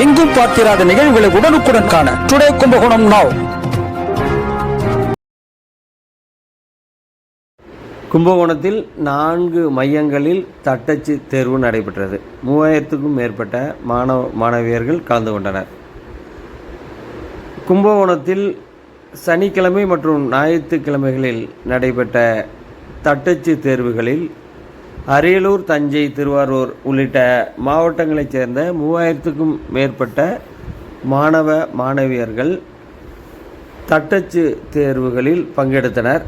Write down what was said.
எங்கும் பார்த்திராத நிகழ்வுகளை உடனுக்குடன் காண டுடே கும்பகோணம் நாவ் கும்பகோணத்தில் நான்கு மையங்களில் தட்டச்சு தேர்வு நடைபெற்றது. மூவாயிரத்துக்கும் மேற்பட்ட மாணவ மாணவியர்கள் கலந்து கொண்டனர். கும்பகோணத்தில் சனிக்கிழமை மற்றும் ஞாயிற்றுக்கிழமைகளில் நடைபெற்ற தட்டச்சு தேர்வுகளில் அரியலூர் தஞ்சை திருவாரூர் உள்ளிட்ட மாவட்டங்களைச் சேர்ந்த மூவாயிரத்துக்கும் மேற்பட்ட மாணவ மாணவியர்கள் தட்டச்சு தேர்வுகளில் பங்கெடுத்தனர்.